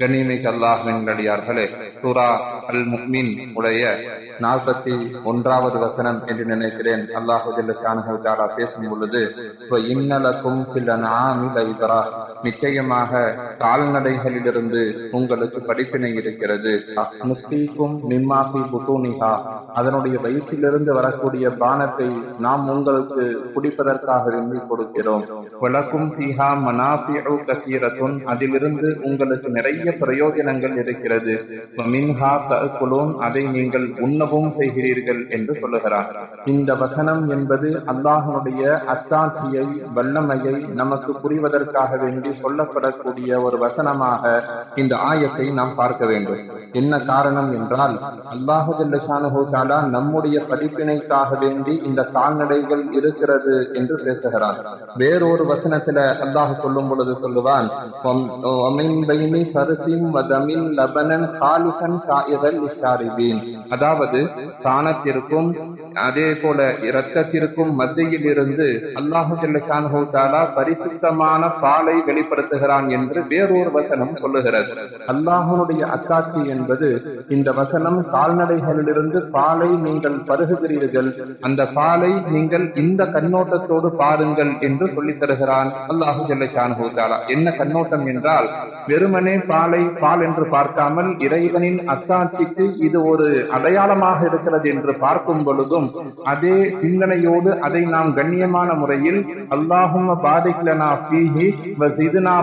கண்ணியமிக்க அல்லாஹின் அடியார்களே சூரா அல் முக்மின் உடைய நாற்பத்தி ஒன்றாவது வசனம் என்று நினைக்கிறேன். அல்லாஹு ஜல்லஷானஹு தஆலா பேசும் பொழுது "வ இன்னலக்கும் ஃபில் அன்ஆமி நிச்சயமாக கால்நடைகளிலிருந்து உங்களுக்கு படிப்பினை இருக்கிறது. முஸ்லீக்கும் நிம்மாஃபி புத்தூனிகா அதனுடைய வயிற்றிலிருந்து வரக்கூடிய பானத்தை நாம் உங்களுக்கு குடிப்பதற்காக விரும்பி கொடுக்கிறோம். வலக்கும் ஃபீஹா மனாஃபிஉ கசீரத்துன். அதிலிருந்து உங்களுக்கு நிறைய பிரயோஜனங்கள் இருக்கிறது. மின்ஹா தஅக்குலூன் அதை நீங்கள் உண்ண உண்ணவும் செய்கிறீர்கள் என்று சொல்லுகிறார். இந்த வசனம் என்பது அல்லாஹனுடைய அத்தாட்சியை வல்லமையை நமக்கு புரிவதற்காக வேண்டி சொல்லப்படக்கூடிய ஒரு வசனமாக இந்த ஆயத்தை நாம் பார்க்க வேண்டும். என்ன காரணம் என்றால் அல்லாஹுல்லா நம்முடைய படிப்பினைக்காக வேண்டி இந்த கால்நடைகள் இருக்கிறது என்று பேசுகிறார். வேறொரு வசனத்துல அல்லாஹ் சொல்லும் பொழுது சொல்லுவான் அதாவது சாணத்திற்கும் அதே போல இரத்தத்திற்கும் மத்தியில் இருந்து அல்லாஹு தாலா பரிசுத்தமான பாலை வெளிப்படுத்துகிறான் என்று வேறொரு வசனம் சொல்லுகிறது. அல்லாஹனுடைய அத்தாட்சி என்பது இந்த வசனம் கால்நடைகளிலிருந்து பாலை நீங்கள் பருகுகிறீர்கள். அந்த பாலை நீங்கள் இந்த கண்ணோட்டத்தோடு பாருங்கள் என்று சொல்லித் தருகிறான் அல்லாஹு ஜல்லஷானஹு தஆலா. என்ன கண்ணோட்டம் என்றால் வெறுமனே பாலை பால் என்று பார்க்காமல் இறைவனின் அத்தாட்சிக்கு இது ஒரு அடையாளமாக இருக்கிறது என்று பார்க்கும் பொழுதும் அதே சிந்தனையோடு அதை நாம் கண்ணியமான முறையில் அல்லாஹும் பாரிக் லனா ஃபீஹி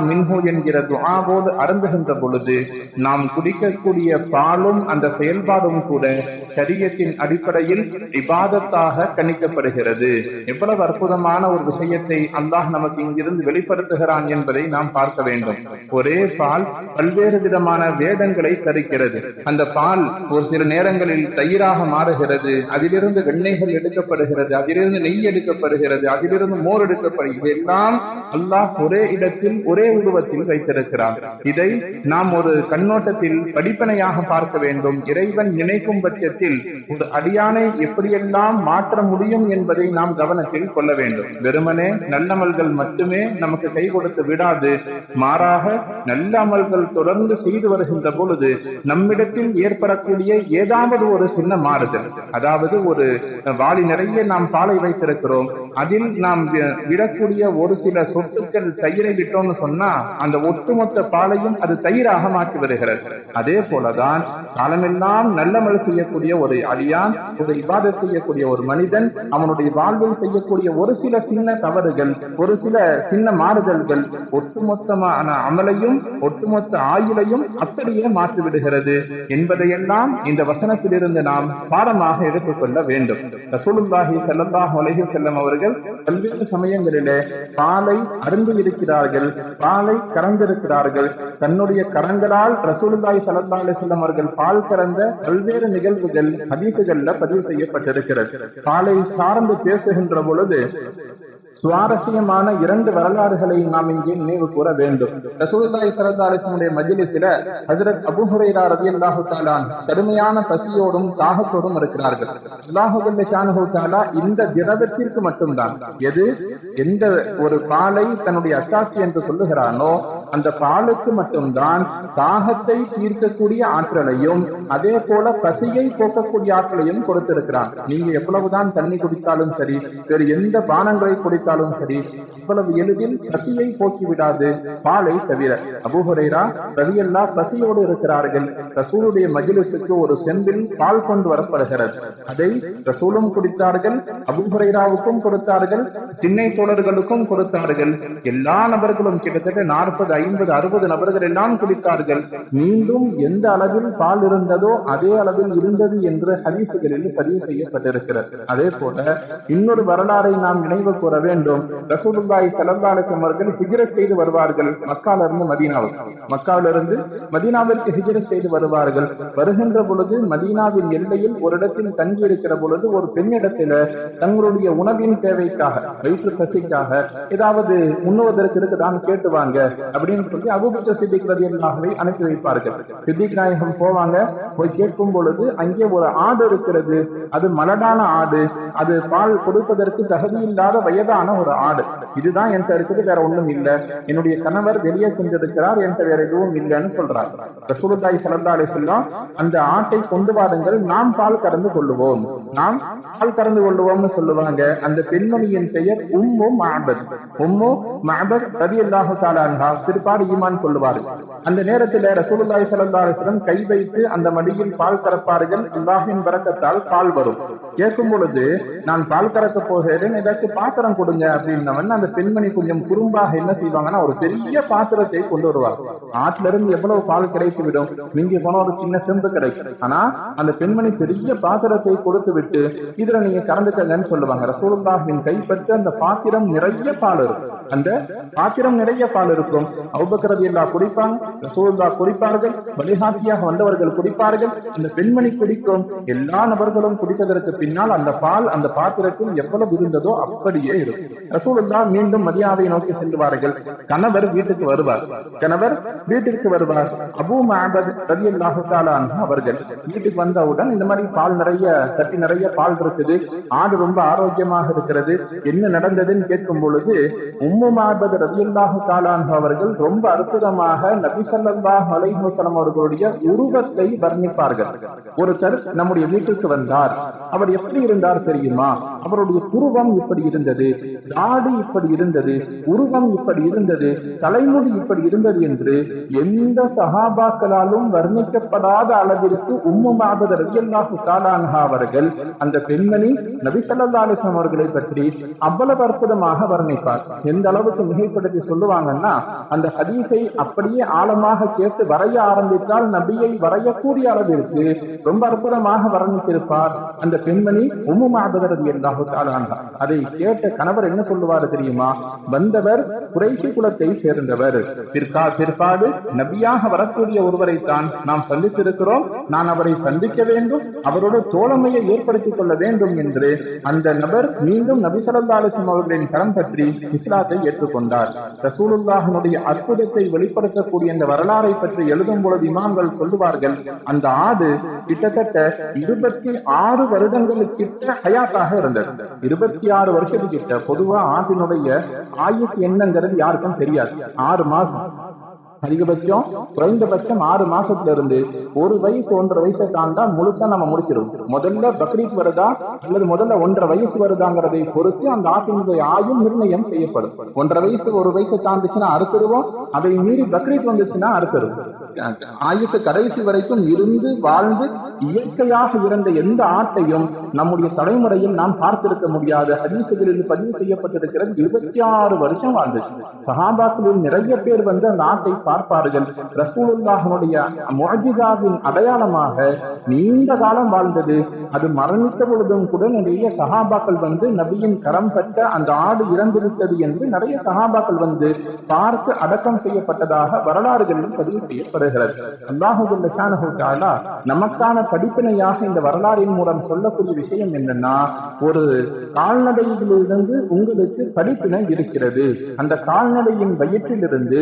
மின்ஹு என்கிற துஆவோடு அருந்துகின்ற பொழுது நாம் குடிக்கக்கூடிய பாலும் அந்த செயல்பாடும் கூட சரியத்தின் அடிப்படையில் இபாதத்தாக கணிக்கப்படுகிறது. எவ்வளவு அற்புதமான ஒரு விஷயத்தை அல்லாஹ் நமக்கு இங்கிருந்து வெளிப்படுத்துகிறான் என்பதை நாம் பார்க்க வேண்டும். ஒரே பால் பல்வேறு விதமான வேதங்களை தருகிறது அந்த பால் ஒரு சில நேரங்களில் தயிராக மாறுகிறது. அதிலிருந்து எண்ணெய்கள் எடுக்கப்படுகிறது அதிலிருந்து நெய் எடுக்கப்படுகிறது அதிலிருந்து மோர் எடுக்கப்படுகிறது இதெல்லாம் அல்லாஹ் ஒரே இடத்தில் ஒரே உருவத்தில் வைத்திருக்கிறான். இதை நாம் ஒரு கண்ணோட்டத்தில் படிப்பனையாக பார்க்க வேண்டும். இறைவன் நினைக்கும் பட்சத்தில் ஒரு அடியானை எப்படியெல்லாம் மாற்ற முடியும் என்பதை நாம் கவனத்தில் கொள்ள வேண்டும். வெறுமனே நல்ல அமல்கள் மட்டுமே நமக்கு கை கொடுத்து விடாது. மாறாக நல்ல அமல்கள் தொடர்ந்து செய்து வருகின்ற பொழுது நம்மிடத்தில் ஏற்படக்கூடிய ஏதாவது ஒரு சின்ன மாறுதல் அதாவது ஒரு வாளி நிறைய நாம் பாலை வைத்திருக்கிறோம். அதில் நாம் விடக்கூடிய ஒரு சில சொத்துக்கள் தயிரை விட்டோம்னு சொன்னா அந்த ஒட்டுமொத்த பாலையும் அது தயிராக மாற்றி வருகிறது. அதே போலதான் காலமெல்லாம் நல்லமல் செய்யக்கூடிய ஒரு அடியான் ஒரு இபாத செய்யக்கூடிய ஒரு மனிதன் அவனுடைய வாழ்வில் செய்யக்கூடிய ஒரு சில சின்ன தவறுகள் ஒரு சில சின்ன மாறுதல்கள் ஒட்டுமொத்தமான அமலையும் ஒட்டுமொத்த ஆயுளையும் அப்படியே மாற்றிவிடுகிறது. என்பதையெல்லாம் இந்த வசனத்திலிருந்து நாம் பாடமாக எடுத்துக்கொள்ள வேண்டும். ரசூலுல்லாஹி செல்லல்லாஹ் அலைஹி வஸல்லம் அவர்கள் பல்வேறு சமயங்களிலே பாலை அருந்து இருக்கிறார்கள் பாலை கறந்திருக்கிறார்கள். தன்னுடைய கரங்களால் ரசூலுல்லாஹி ஸல்லல்லாஹு அலைஹி செல்லம் அவர்கள் பால் கறந்த பல்வேறு நிகழ்வுகள் ஹதீசுகள்ல பதிவு செய்யப்பட்டிருக்கிறது. பாலை சார்ந்து பேசுகின்ற பொழுது சுவாரஸ்யமான இரண்டு வரலாறுகளை நாம் இங்கே நினைவு கூற வேண்டும். ரசூலுல்லாஹி ஸல்லல்லாஹு அலைஹி வஸல்லம் மஜ்லிஸில ஹஜ்ரத் அபூ ஹுரைரா ரலியல்லாஹு தஆலா கடுமையான பசியோடும் தாகத்தோடும் இருக்கிறார்கள். அல்லாஹு ஜல்ல ஷானஹு தஆலா இந்த திரவத்திற்கு மட்டும்தான். எது? எந்த ஒரு பாலை தன்னுடைய அத்தாட்சி என்று சொல்லுகிறானோ அந்த பாலுக்கு மட்டும்தான் தாகத்தை தீர்க்கக்கூடிய ஆற்றலையும் அதே போல பசியை போக்கக்கூடிய ஆற்றலையும் கொடுத்திருக்கிறான். நீங்க எவ்வளவுதான் தண்ணி குடித்தாலும் சரி வேறு எந்த பானங்களை குடித்தாலும் சரி அவ்வளவு எளிதில் பசியை போக்கிவிடாது பாலை தவிர. அபுஹுரைரா ரவியல்லா பசியோடு இருக்கிறார்கள். ரசூலுடைய மஜ்லிஸுக்கு ஒரு செம்பில் பால் கொண்டு வரப்படுகிறது. அதை ரசூலும் குடித்தார்கள் அபுஹுரைராவுக்கும் கொடுத்தார்கள் திண்ணை தோழர்களுக்கும் கொடுத்தார்கள். எல்லா நபர்களும் கிட்டத்தட்ட நாற்பது ஐம்பது அறுபது நபர்கள் எல்லாம் குடித்தார்கள். மீண்டும் எந்த அளவில் பால் இருந்ததோ அதே அளவில் இருந்தது என்று ஹரிசுகளில் பதிவு செய்யப்பட்டிருக்கிறது. அதே போல இன்னொரு வரலாறை நாம் நினைவு கூறவே வேண்டும். ரசூலுல்லாஹி ஸல்லல்லாஹு அவர்கள் ஹிஜ்ரத் செய்து வருவார்கள் மக்கால இருந்து மதீனாவுக்கு. மக்காவில இருந்து மதீனாவிற்கு ஹிஜ்ரத் செய்து வருவார்கள். வருகின்ற பொழுது மதீனாவின் எல்லையில் ஒரு இடத்தில் தங்கி இருக்கிற பொழுது ஒரு பெண்ணிடத்தில தங்களுடைய உணவின் தேவைக்காக வயிற்று பசிக்காக ஏதாவது உண்ணுவதற்கு இருக்குதான் கேட்டுவாங்க அப்படின்னு சொல்லி அபூபக்கர் சித்திக் ரதியல்லாஹுவை அனுப்பி வைப்பார்கள். சித்திக் நாயகம் போவாங்க போய் கேட்கும் பொழுது அங்கே ஒரு ஆடு இருக்கிறது. அது மலடான ஆடு. அது பால் கொடுப்பதற்கு தகுதி இல்லாத வயதான சிறப்பான ஒரு ஆடு இதுதான் என்கிட்ட இருக்குது வேற ஒண்ணும் இல்ல. என்னுடைய கணவர் வெளியே சென்றிருக்கிறார் என்கிட்ட வேற எதுவும் இல்லைன்னு சொல்றார். ரசூலுல்லாஹி சலந்தாலே சொல்லும் அந்த ஆட்டை கொண்டு வாருங்கள் நாம் பால் கறந்து கொள்ளுவோம். நாம் பால் கறந்து கொள்ளுவோம்னு சொல்லுவாங்க. அந்த பெண்மணியின் பெயர் உம்மு மாபத் உம்மு மாபத் ரவி அல்லாஹு தாலான்ஹா திருப்பாடு ஈமான் கொள்ளுவார். அந்த நேரத்துல ரசூலுல்லாஹி சலந்தாலேஸ்வரன் கை வைத்து அந்த மடியில் பால் கறப்பார்கள். அல்லாஹின் வரக்கத்தால் பால் வரும். கேட்கும் பொழுது நான் பால் கறக்க போகிறேன் ஏதாச்சும் பாத்திரம் கொடுங்க அப்படின்னவன் அந்த பெண்மணி கொஞ்சம் குறும்பாக என்ன செய்வாங்கன்னா ஒரு பெரிய பாத்திரத்தை கொண்டு வருவார் ஆற்றுல இருந்து எவ்வளவு பால் கிடைத்து விடும்? மிஞ்சி போன ஒரு சின்ன செம்பு கிடைக்கும். ஆனா அந்த பெண்மணி பெரிய பாத்திரத்தை கொடுத்து விட்டு இதுல நீங்க கறந்துக்கங்கன்னு சொல்லுவாங்க. ரசூலுல்லாஹின் கைப்பற்று அந்த பாத்திரம் நிறைய பால் இருக்கும். அந்த பாத்திரம் நிறைய பால் இருக்கும். அவுபக்கரதி எல்லாம் குடிப்பாங்க ரசூல்லா குடிப்பார்கள் வழிகாட்டியாக வந்தவர்கள் குடிப்பார்கள். அந்த பெண்மணி குடிக்கும் எல்லா நபர்களும் குடித்ததற்கு பின்னால் அந்த பால் அந்த பாத்திரத்தில் எவ்வளவு இருந்ததோ அப்படியே இருக்கும். ரசூலுல்லா மீண்டும் மரியாதை நோக்கி செல்வார்கள் கணவர் வீட்டுக்கு வருவார். கணவர் வீட்டிற்கு வருவார். அபு மஹபத் அவர்கள் வீட்டுக்கு வந்தவுடன் இந்த மாதிரி பால் நிறைய சட்டி நிறைய பால் இருக்குது. ஆடு ரொம்ப ஆரோக்கியமாக இருக்கிறது. என்ன நடந்ததுன்னு கேட்கும் பொழுது உம்மு மஹபத் ரலியல்லாஹு தஆலா அவர்கள் ரொம்ப அற்புதமாக நபி அலைஹசலம் அவர்களுடைய உருவத்தை வர்ணிப்பார்கள். ஒருத்தர் நம்முடைய வீட்டுக்கு வந்தார். அவர் எப்படி இருந்தார் தெரியுமா? தெரியுமா? அவருடைய புருவம் இப்படி இருந்தது தாடி இப்படி இருந்தது உருவம் இப்படி இருந்தது தலைமுடி இப்படி இருந்தது என்று எந்த சகாபாக்களாலும் வர்ணிக்கப்படாத அளவிற்கு உம்மு மாபத ரலியல்லாஹு தாலான்ஹா அவர்கள் அந்த பெண்மணி நபி ஸல்லல்லாஹு அலைஹி அவர்களை பற்றி அவ்வளவு அற்புதமாக வர்ணிப்பார். எந்த அளவுக்கு மிகைப்படுத்தி சொல்லுவாங்கன்னா அந்த ஹதீஸை அப்படியே ஆழமாக கேட்டு வரைய ஆரம்பித்தால் நபியை வரையக்கூடிய அளவிற்கு ரொம்ப அற்புதமாக வர்ணித்திருப்பார். அந்த பெண்மணி உம்மு மாபத ரலியல்லாஹு தாலான்ஹா அதை கேட்ட கணவர் என்ன சொல்லுவாரு தெரியுமா? வந்தவர் குறைசி குலத்தை சேர்ந்தவர். பிற்கா பிற்பாடு நபியாக வரக்கூடிய ஒருவரை தான் நாம் சந்தித்திருக்கிறோம். நான் அவரை சந்திக்க வேண்டும் அவரோட தோழமையை ஏற்படுத்திக் கொள்ள வேண்டும் என்று அந்த நபர் மீண்டும் நபி ஸல்லல்லாஹு அலைஹி அவர்களின் கரம் பற்றி இஸ்லாத்தை ஏற்றுக்கொண்டார். ரசூலுல்லாஹனுடைய அற்புதத்தை வெளிப்படுத்தக்கூடிய இந்த வரலாறை பற்றி எழுதும் பொழுது இமாம்கள் சொல்லுவார்கள் அந்த ஆடு கிட்டத்தட்ட இருபத்தி ஆறு வருடங்களுக்கிட்ட ஹயாத்தாக இருந்தது. இருபத்தி ஆறு வருஷத்துக்கிட்ட பொதுவா ஆட்டினுடைய ஆயுஸ் என்னங்கிறது யாருக்கும் தெரியாது. ஆறு மாசம். அதிகபட்சம் குறைந்தபட்சம் ஆறு மாசத்துல இருந்து ஒரு வயசு ஒன்றரை வயசை தாண்டா முழுசா நம்ம முடிக்கிறோம். முதல்ல பக்ரீத் வருதா? அல்லது முதல்ல ஒன்றரை வயசு வருதாங்கிறதை பொறுத்து அந்த ஆட்டினுடைய ஆயும் நிர்ணயம் செய்யப்படும். ஒன்றரை வயசு ஒரு வயசை தாண்டுச்சுன்னா அறுத்துருவோம். அதை மீறி பக்ரீத் வந்துச்சுன்னா அறுத்துருவோம். ஆயுசு கடைசி வரைக்கும் இருந்து வாழ்ந்து இயற்கையாக இருந்த எந்த ஆட்டையும் நம்முடைய தலைமுறையில் நாம் பார்த்திருக்க முடியாது ஹதீசுகளில் பதிவு செய்யப்பட்டிருக்கிறது இருபத்தி ஆறு வருஷம் வாழ்ந்துச்சு. சஹாபாக்களில் நிறைய பேர் வந்து அந்த ஆட்டை பார்ப்பார்கள். ரசூலுல்லாஹனுடைய முஅஜிசாவின் அடையாளமாக நீண்ட காலம் வாழ்ந்தது. அது மரணித்த பொழுதும் கூட நிறைய சகாபாக்கள் வந்து நபியின் கரம் பெற்ற அந்த ஆடு இறந்துவிட்டது என்று நிறைய சகாபாக்கள் வந்து பார்த்து அடக்கம் செய்யப்பட்டதாக வரலாறுகளிலும் பதிவு செய்யப்படுகிறது. அல்லாஹு நமக்கான படிப்பினையாக இந்த வரலாறின் மூலம் சொல்லக்கூடிய விஷயம் என்னன்னா ஒரு கால்நடையிலிருந்து உங்களுக்கு படிப்பினை இருக்கிறது. அந்த கால்நடையின் வயிற்றிலிருந்து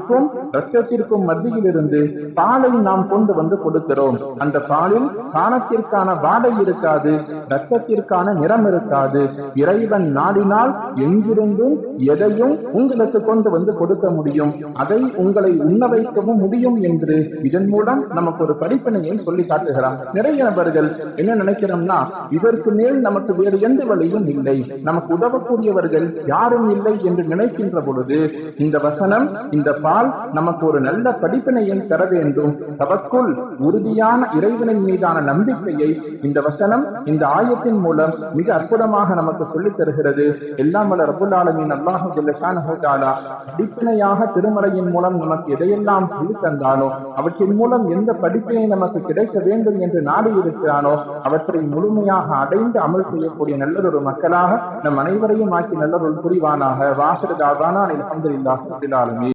சாணத்திற்கும் ரத்தத்திற்கும் மத்தியில் இருந்து பாலை நாம் கொண்டு வந்து கொடுக்கிறோம். அந்த பாலில் சாணத்திற்கான வாடை இருக்காது ரத்தத்திற்கான நிறம் இருக்காது. இறைவன் நாடினால் எங்கிருந்தும் எதையும் உங்களுக்கு கொண்டு வந்து கொடுக்க முடியும். அதை உங்களை உண்ண வைக்கவும் முடியும் என்று இதன் மூலம் நமக்கு ஒரு படிப்பினையை சொல்லி காட்டுகிறார் நிறைய நபர்கள் என்ன நினைக்கிறோம்னா இதற்கு மேல் நமக்கு வேறு எந்த வழியும் இல்லை. நமக்கு உதவக்கூடியவர்கள் யாரும் இல்லை என்று நினைக்கின்ற பொழுது இந்த வசனம் இந்த பால் நமக்கு ஒரு நல்ல படிப்பினையை தர வேண்டும். தவக்குள் உறுதியான இறைவனின் மீதான நம்பிக்கையை இந்த வசனம் இந்த ஆயத்தின் மூலம் மிக அற்புதமாக நமக்கு சொல்லித் தருகிறது. எல்லாம் வல்ல ரபுல் ஆலமீன். படிப்பினையாக திருமறையின் மூலம் நமக்கு எதையெல்லாம் சொல்லித் தந்தானோ அவற்றின் மூலம் எந்த படிப்பினை நமக்கு கிடைக்க வேண்டும் என்று நாடி இருக்கிறானோ அவற்றை முழுமையாக அடைந்து அமல் செய்யக்கூடிய நல்லதொரு மக்களாக நம் அனைவரையும் ஆக்கி நல்லதொரு புரிவானாக. வாசல் தாவானா